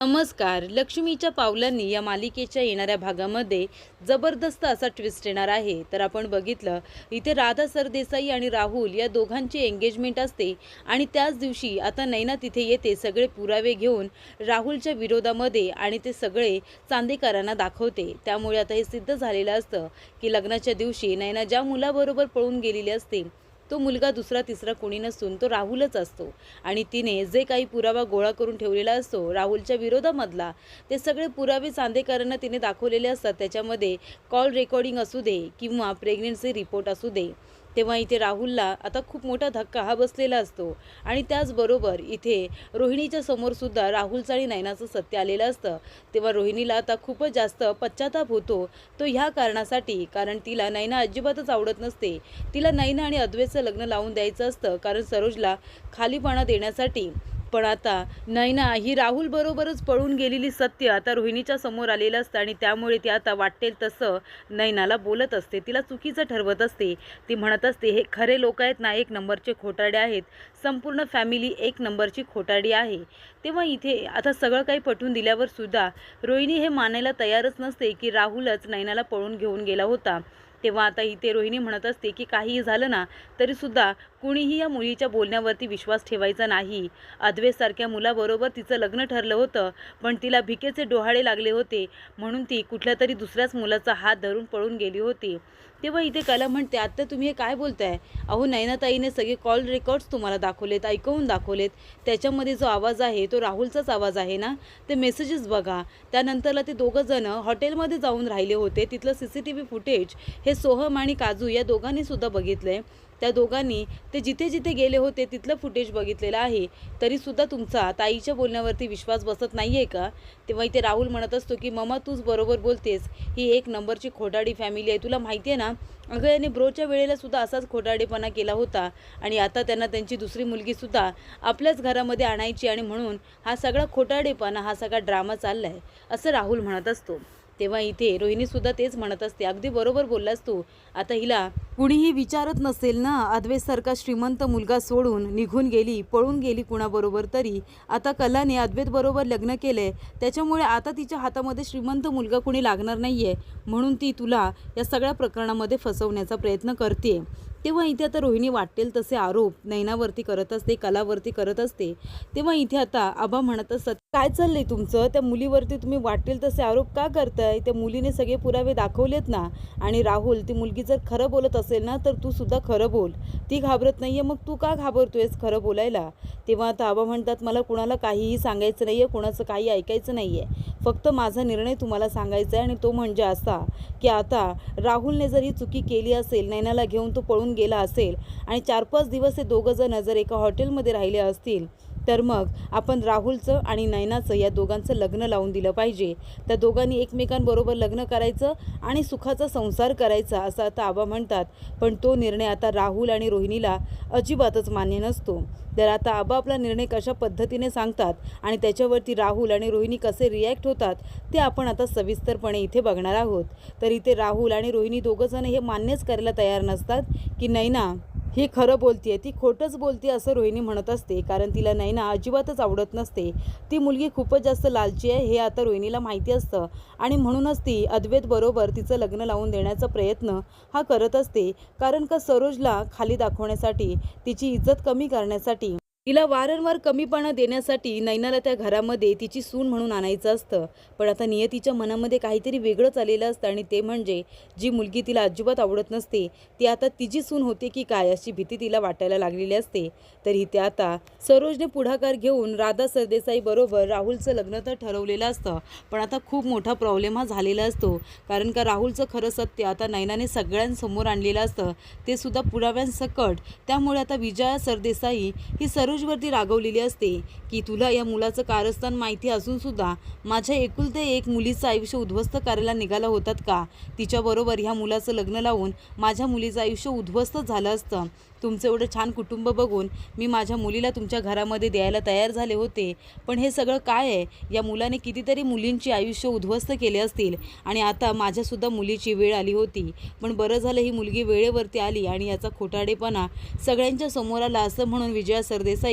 नमस्कार. लक्ष्मीच्या पावलांनी या मालिकेच्या येणाऱ्या भागामध्ये जबरदस्त असा ट्विस्ट येणार आहे. तर आपण बघितलं इथे राधा सरदेसाई आणि राहुल या दोघांची एंगेजमेंट असते आणि त्याच दिवशी आता नैना तिथे येते सगळे पुरावे घेऊन राहुलच्या विरोधामध्ये आणि ते सगळे चांदेकरांना दाखवते. त्यामुळे आता हे सिद्ध झालेलं असतं की लग्नाच्या दिवशी नैना ज्या मुलाबरोबर पळून गेलेली असते तो मुलगा दुसरा तिसरा कोणी नसून तो राहुलच असतो. आणि तिने जे काही पुरावा गोळा करून ठेवलेला असतो राहुलच्या विरोधामधला ते सगळे पुरावे चांदेकरांना तिने दाखवलेले असतात. त्याच्यामध्ये कॉल रेकॉर्डिंग असू दे किंवा प्रेग्नेन्सी रिपोर्ट असू दे. तेव्हा इथे राहुलला आता खूप मोठा धक्का हा बसलेला असतो. आणि त्याचबरोबर इथे रोहिणीच्या समोरसुद्धा राहुलचं आणि नयनाचं सत्य आलेलं असतं. तेव्हा रोहिणीला आता खूपच जास्त पश्चाताप होतो. तो ह्या कारणासाठी कारण तिला नैना अजिबातच आवडत नसते. तिला नैना आणि अद्वैतचं लग्न लावून द्यायचं असतं कारण सरोजला खालीपणा देण्यासाठी पण आता नैना ही राहुल बरोबरच पळून गेलेली सत्य आता रोहिणीच्या समोर आलेलं असतं आणि त्यामुळे ती आता वाटेल तसं नैनाला बोलत असते. तिला चुकीचं ठरवत असते. ती म्हणत असते हे खरे लोक आहेत ना एक नंबरचे खोटाडे आहेत. संपूर्ण फॅमिली एक नंबरची खोटाडी आहे. तेव्हा इथे आता सगळं काही पटवून दिल्यावर सुद्धा रोहिणी हे मानायला तयारच नसते की राहुलच नैनाला पळून घेऊन गेला होता. तेव्हा आता इथे रोहिणी म्हणत असते की काहीही झालं ना तरीसुद्धा कुणीही या मुलीच्या बोलण्यावरती विश्वास ठेवायचा नाही. अद्वेसारख्या मुलाबरोबर तिचं लग्न ठरलं होतं पण तिला भिकेचे डोहाळे लागले होते म्हणून ती कुठल्या तरी दुसऱ्याच मुलाचा हात धरून पळून गेली होती. तेव्हा इथे कला म्हणते आत्ता तुम्ही हे काय बोलताय? अहो नयनाताईने सगळे कॉल रेकॉर्ड्स तुम्हाला दाखवलेत ऐकवून दाखवलेत. त्याच्यामध्ये जो आवाज आहे तो राहुलचाच आवाज आहे ना? ते मेसेजेस बघा. त्यानंतरला ते दोघं जण हॉटेलमध्ये जाऊन राहिले होते. तिथलं C C T V footage हे सोहम आणि काजू या दोघांनी सुद्धा आहे त्या दोघांनी ते जिथे जिथे गेले होते तिथलं फुटेज बघितलेलं आहे. तरीसुद्धा तुमचा ताईच्या बोलण्यावरती विश्वास बसत नाही आहे का? तेव्हा इथे राहुल म्हणत असतो की ममा तूच बरोबर बोलतेस. ही एक नंबरची खोटाडी फॅमिली आहे. तुला माहिती आहे ना अगं याने ब्रोच्या वेळेला सुद्धा असाच खोटाडेपणा केला होता. आणि आता त्यांना त्यांची दुसरी मुलगीसुद्धा आपल्याच घरामध्ये आणायची आणि म्हणून हा सगळा खोटाडेपणा हा सगळा ड्रामा चालला आहे असं राहुल म्हणत असतो. तेव्हा इथे रोहिणीसुद्धा तेच म्हणत असते. अगदी बरोबर बोललास तू. आता हिला कुणीही विचारत नसेल ना अद्वैतसारखा श्रीमंत मुलगा सोडून निघून गेली पळून गेली कुणाबरोबर तरी. आता कलाने अद्वैतबरोबर लग्न केलंय. त्याच्यामुळे आता तिच्या हातामध्ये श्रीमंत मुलगा कुणी लागणार नाहीये. म्हणून ती तुला या सगळ्या प्रकरणामध्ये फसवण्याचा प्रयत्न करते. तेव्हा इथे आता रोहिणी वाटेल तसे आरोप नैनावरती करत असते कलावरती करत असते. तेव्हा इथे आता आबा म्हणत असतात काय चाललंय तुमचं? त्या मुलीवरती तुम्ही वाटेल तसे आरोप का करताय? त्या मुलीने सगळे पुरावे दाखवलेत ना? आणि राहुल ती मुलगी जर खरं बोलत असेल ना तर तू सुद्धा खरं बोल. ती घाबरत नाहीये मग तू का घाबरतोयस खरं बोलायला? तेव्हा आता आबा म्हणतात मला कुणाला काहीही सांगायचं नाहीये कुणाचं काही ऐकायचं नाहीये. फक्त माझा निर्णय तुम्हाला सांगायचा आहे आणि तो म्हणजे असा की आता राहुलने जर ही चुकी केली असेल नैनाला घेऊन तो पळून गेला असेल आणि चार पाच दिवस हे दोघं जण जर एका हॉटेलमध्ये राहिले असतील तर मग आपण राहुलचं आणि नैनाचं या दोघांचं लग्न लावून दिलं पाहिजे. त्या दोघांनी एकमेकांबरोबर लग्न करायचं आणि सुखाचा संसार करायचा असं आता आबा म्हणतात. पण तो निर्णय आता राहुल आणि रोहिणीला अजिबातच मान्य नसतो. तर आता आबा आपला निर्णय कशा पद्धतीने सांगतात आणि त्याच्यावरती राहुल आणि रोहिणी कसे रिॲक्ट होतात ते आपण आता सविस्तरपणे इथे बघणार आहोत. तर इथे राहुल आणि रोहिणी दोघंजण हे मान्यच करायला तयार नसतात की नैना ही खरं बोलतीये ती खोटंच बोलते असं रोहिणी म्हणत असते कारण तिला नैना अजिबातच आवडत नसते. ती मुलगी खूपच जास्त लालची आहे हे आता रोहिणीला माहिती असतं. आणि म्हणूनच ती अद्वैत बरोबर तिचं लग्न लावून देण्याचा प्रयत्न हा करत असते कारण का सरोजला खाली दाखवण्यासाठी तिची इज्जत कमी करण्यासाठी तिला वारंवार कमीपणा देण्यासाठी नैनाला त्या घरामध्ये तिची सून म्हणून आणायचं असतं. पण आता नियतीच्या मनामध्ये काहीतरी वेगळंच आलेलं असतं आणि ते म्हणजे जी मुलगी तिला अजिबात आवडत नसते ती आता तिची सून होते की काय अशी भीती तिला वाटायला लागलेली असते. तरी ते आता सरोजने पुढाकार घेऊन राधा सरदेसाई बरोबर राहुलचं लग्न तर ठरवलेलं असतं पण आता खूप मोठा प्रॉब्लेम हा झालेला असतो. कारण का राहुलचं खरं सत्य आता नैनाने सगळ्यांसमोर आणलेलं असतं. ते सुद्धा पुराव्यांसकट. त्यामुळे आता विजया सरदेसाई ही सरोज मनोजवरती रागवलेली असते की तुला या मुलाचं कारस्थान माहिती असून सुद्धा माझ्या एकुलत्या एक मुलीचं आयुष्य उद्ध्वस्त करायला निघाला होतात का? तिच्याबरोबर ह्या मुलाचं लग्न लावून माझ्या मुलीचं आयुष्य उद्ध्वस्त झालं असतं. तुमचं एवढं छान कुटुंब बघून मी माझ्या मुलीला तुमच्या घरामध्ये द्यायला तयार झाले होते. पण हे सगळं काय आहे? या मुलाने कितीतरी मुलींची आयुष्य उद्ध्वस्त केले असतील आणि आता माझ्यासुद्धा मुलीची वेळ आली होती. पण बरं झालं ही मुलगी वेळेवरती आली आणि याचा खोटाडेपणा सगळ्यांच्या समोर आला असं म्हणून विजया सरदेसाई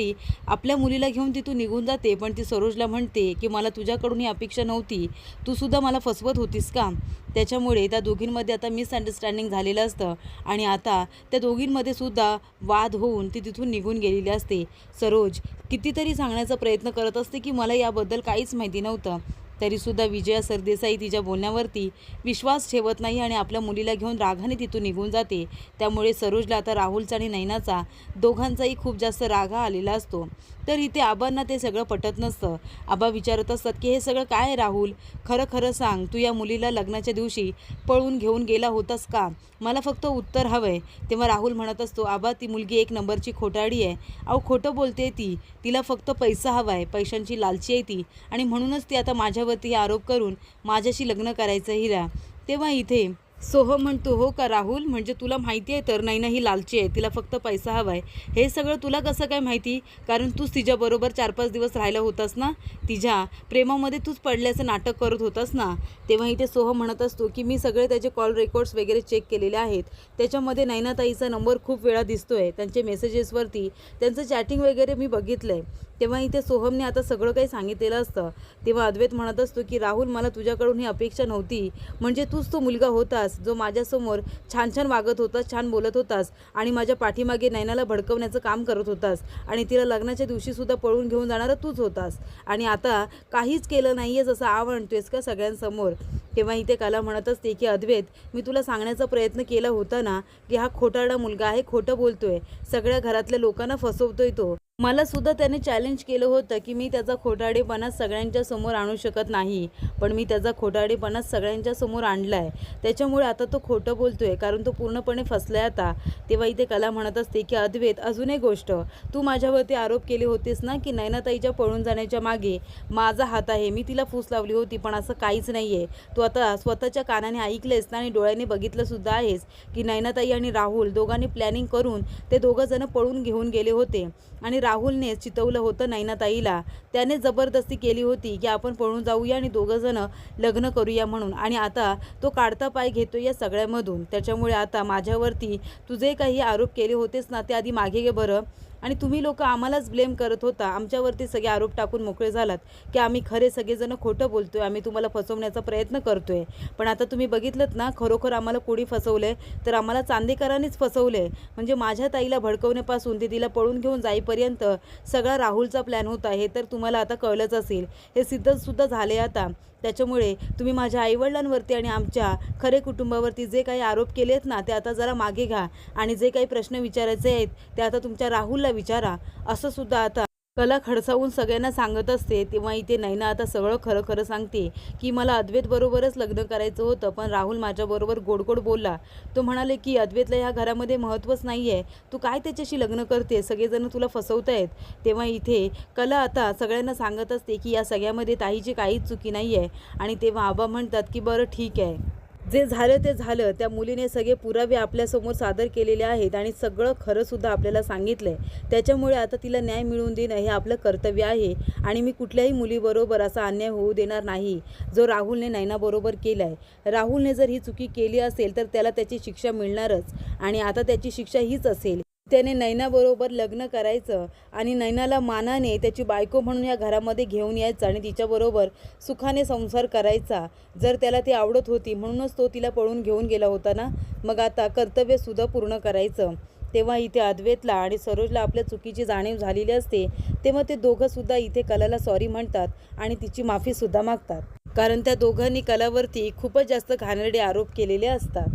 आपल्या मुलीला घेऊन तिथून निघून जाते पण ती सरोजला म्हणते की मला तुझ्याकडून ही अपेक्षा नव्हती. तू सुद्धा मला फसवत होतीस का? त्याच्यामुळे त्या दोघींमध्ये आता मिसअंडरस्टँडिंग झालेलं असतं. आणि आता त्या दोघींमध्ये सुद्धा वाद होऊन ती तिथून निघून गेलेली असते. सरोज कितीतरी सांगण्याचा प्रयत्न करत असते की मला याबद्दल काहीच माहिती नव्हतं. तरीसुद्धा विजया सरदेसाई तिच्या बोलण्यावरती विश्वास ठेवत नाही आणि आपल्या मुलीला घेऊन रागाने तिथून निघून जाते. त्यामुळे सरोजला आता राहुलचा आणि नैनाचा दोघांचाही खूप जास्त रागा आलेला असतो. तर इथे आबांना ते सगळं पटत नसतं. आबा विचारत असतात की हे सगळं काय आहे राहुल? खरं खरं सांग तू या मुलीला लग्नाच्या दिवशी पळून घेऊन गेला होतास का? मला फक्त उत्तर हवं आहे तेव्हा राहुल म्हणत असतो आबा ती मुलगी एक नंबरची खोटाडी आहे. अहो खोटं बोलते ती. तिला फक्त पैसा हवा आहे पैशांची लालची आहे ती. आणि म्हणूनच ती आता माझ्या माझ्यावरती आरोप करून माझ्याशी लग्न करायचं हिरा तेव्हा इथे सोहम म्हणतो हो का राहुल? म्हणजे तुला माहिती आहे तर? नाही ना ही लालची आहे. तिला फक्त पैसा हवा आहे हे सगळं तुला कसं काय माहिती? कारण तूच तिच्याबरोबर चार पाच दिवस राहिला होतास ना? तिच्या प्रेमामध्ये तूच पडल्याचं नाटक करत होतास ना? तेव्हा इथे सोहम म्हणत असतो की मी सगळे त्याचे कॉल रेकॉर्ड्स वगैरे चेक केलेले आहेत. त्याच्यामध्ये नैनाताईचा नंबर खूप वेळा दिसतो आहे त्यांचे मेसेजेसवरती त्यांचं चॅटिंग वगैरे मी बघितलं आहे तेव्हा इथे सोहमने आता सगळं काही सांगितलेलं असतं. तेव्हा अद्वैत म्हणत असतो की राहुल मला तुझ्याकडून ही अपेक्षा नव्हती. म्हणजे तूच तो मुलगा होतास जो माझ्यासमोर छान छान वागत होतास छान बोलत होतास आणि माझ्या पाठीमागे नैनाला भडकवण्याचं काम करत होतास आणि तिला लग्नाच्या दिवशीसुद्धा पळून घेऊन जाणारा तूच होतास. आणि आता काहीच केलं नाही आहेस असं आवडतोयस का सगळ्यांसमोर? तेव्हा इथे कला म्हणत असते की अद्वैत मी तुला सांगण्याचा प्रयत्न केला होता ना की हा खोटारडा मुलगा आहे खोटं बोलतोय. सगळ्या घरातल्या लोकांना फसवतोय तो. मला सुद्धा त्याने चॅलेंज केलं होतं की मी त्याचा खोटाडेपणा सगळ्यांच्या समोर आणू शकत नाही. पण मी त्याचा खोटाडेपणा सगळ्यांच्या समोर आणला आहे त्याच्यामुळे आता तो खोटं बोलतोय कारण तो पूर्णपणे फसला आहे आता. तेव्हा इथे कला म्हणत असते की अद्वैत अजून एक गोष्ट. तू माझ्यावरती आरोप केले होतेस ना की नैनाताईच्या पळून जाण्याच्या मागे माझा हात आहे मी तिला फूस लावली होती पण असं काहीच नाही आहे तू आता स्वतःच्या कानाने ऐकलेस ना आणि डोळ्याने बघितलं सुद्धा आहेस की नैनाताई आणि राहुल दोघांनी प्लॅनिंग करून ते दोघंजणं पळून घेऊन गेले होते. आणि राहुलने चितवलं होतं नैनाताईला. त्याने जबरदस्ती केली होती की आपण पळून जाऊया आणि दोघंजणं लग्न करूया म्हणून. आणि आता तो काढता पाय घेतो या सगळ्यामधून. त्याच्यामुळे आता माझ्यावरती तुझे काही आरोप केले होतेस ना ते आधी मागे घे बरं. आणि तुम्ही लोक आम्हालाच ब्लेम करत होता. आमच्यावरती सगळे आरोप टाकून मोकळे झालात की आम्ही खरे सगळेजण खोटं बोलतोय. आम्ही तुम्हाला फसवण्याचा प्रयत्न करतोय. पण आता तुम्ही बघितलं ना खरोखर आम्हाला कोणी फसवलंय? तर आम्हाला चांदेकरांनीच फसवलंय. म्हणजे माझ्या ताईला भडकवण्यापासून ते तिला पळून घेऊन जाईपर्यंत सगळा राहुलचा प्लॅन होता. हे तर तुम्हाला आता कळलंच असेल. हे सिद्धसुद्धा झाले आता. त्याच्यामुळे तुम्ही माझ्या आईवडिलांवरती आणि आमच्या खरे कुटुंबावरती जे काही आरोप केले आहेत ना ते आता जरा मागे घ्या. आणि जे काही प्रश्न विचारायचे आहेत ते आता तुमच्या राहुलला विचारा असं सुद्धा आता कला खडसावून सगळ्यांना सांगत असते. तेव्हा इथे नैना आता सगळं खरं खरं सांगते की मला अद्वैत बरोबरच लग्न करायचं होतं पण राहुल माझ्याबरोबर गोड गोड बोलला. तो म्हणाले की अद्वैतला ह्या घरामध्ये महत्त्वच नाही आहे तू काय त्याच्याशी लग्न करते? सगळेजण तुला फसवतायत तेव्हा इथे कला आता सगळ्यांना सांगत असते की या सगळ्यामध्ये ताईची काहीच चुकी नाही आहे आणि तेव्हा आबा म्हणतात की बरं ठीक आहे. जे झालं ते झालं. त्या मुलीने सगळे पुरावे आपल्यासमोर सादर केलेले आहेत आणि सगळं खरंसुद्धा आपल्याला सांगितलं आहे त्याच्यामुळे आता तिला न्याय मिळवून देणं हे आपलं कर्तव्य आहे आणि मी कुठल्याही मुलीबरोबर असा अन्याय होऊ देणार नाही जो राहुलने नैनाबरोबर केला आहे राहुलने जर ही चुकी केली असेल तर त्याला त्याची शिक्षा मिळणारच आणि आता त्याची शिक्षा हीच असेल. त्याने नैनाबरोबर लग्न करायचं आणि नैनाला मानाने त्याची बायको म्हणून या घरामध्ये घेऊन यायचं आणि तिच्याबरोबर सुखाने संसार करायचा. जर त्याला ती आवडत होती म्हणूनच तो तिला पळून घेऊन गेला होता ना? मग आता कर्तव्यसुद्धा पूर्ण करायचं. तेव्हा इथे अद्वैतला आणि सरोजला आपल्या चुकीची जाणीव झालेली असते तेव्हा ते दोघंसुद्धा इथे कलाला सॉरी म्हणतात आणि तिची माफीसुद्धा मागतात. कारण त्या दोघांनी कलावरती खूपच जास्त घाणेरडे आरोप केलेले असतात.